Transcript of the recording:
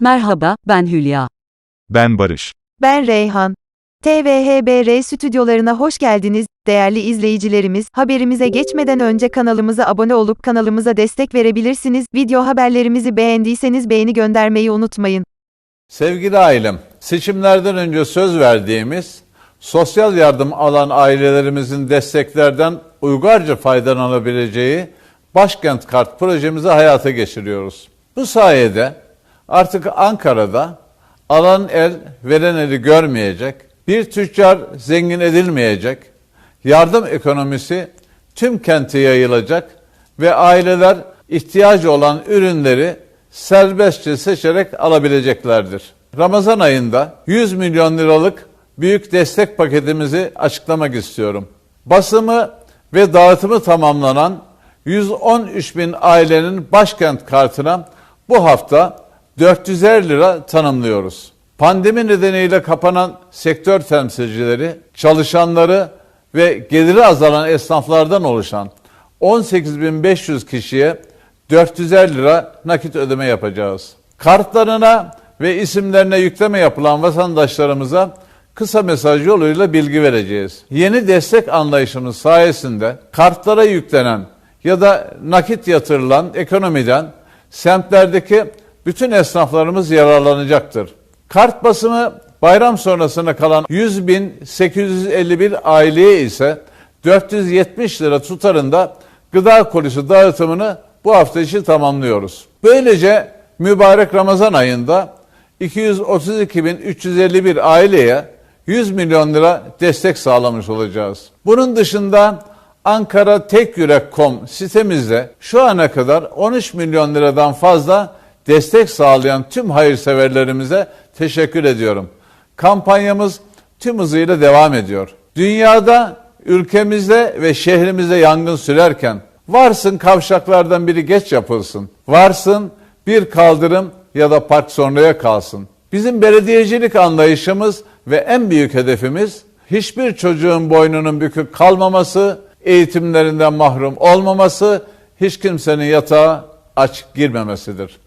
Merhaba, ben Hülya. Ben Barış. Ben Reyhan. TVHBR stüdyolarına hoş geldiniz. Değerli izleyicilerimiz, haberimize geçmeden önce kanalımıza abone olup kanalımıza destek verebilirsiniz. Video haberlerimizi beğendiyseniz beğeni göndermeyi unutmayın. Sevgili ailem, seçimlerden önce söz verdiğimiz sosyal yardım alan ailelerimizin desteklerden uygarca faydalanabileceği Başkent Kart projemizi hayata geçiriyoruz. Bu sayede artık Ankara'da alan el veren eli görmeyecek, bir tüccar zengin edilmeyecek, yardım ekonomisi tüm kente yayılacak ve aileler ihtiyacı olan ürünleri serbestçe seçerek alabileceklerdir. Ramazan ayında 100 milyon liralık büyük destek paketimizi açıklamak istiyorum. Basımı ve dağıtımı tamamlanan 113 bin ailenin başkent kartına bu hafta 450 lira tanımlıyoruz. Pandemi nedeniyle kapanan sektör temsilcileri, çalışanları ve geliri azalan esnaflardan oluşan 18.500 kişiye 450 lira nakit ödeme yapacağız. Kartlarına ve isimlerine yükleme yapılan vatandaşlarımıza kısa mesaj yoluyla bilgi vereceğiz. Yeni destek anlayışımız sayesinde kartlara yüklenen ya da nakit yatırılan ekonomiden semtlerdeki bütün esnaflarımız yararlanacaktır. Kart basımı bayram sonrasına kalan 100.851 aileye ise 470 lira tutarında gıda kolisi dağıtımını bu hafta içi tamamlıyoruz. Böylece mübarek Ramazan ayında 232.351 aileye 100 milyon lira destek sağlamış olacağız. Bunun dışında Ankara Tek Yürek.com sitemizde şu ana kadar 13 milyon liradan fazla destek sağlayan tüm hayırseverlerimize teşekkür ediyorum. Kampanyamız tüm hızıyla devam ediyor. Dünyada, ülkemizde ve şehrimizde yangın sürerken varsın kavşaklardan biri geç yapılsın. Varsın bir kaldırım ya da park sonraya kalsın. Bizim belediyecilik anlayışımız ve en büyük hedefimiz hiçbir çocuğun boynunun bükük kalmaması, eğitimlerinden mahrum olmaması, hiç kimsenin yatağa aç girmemesidir.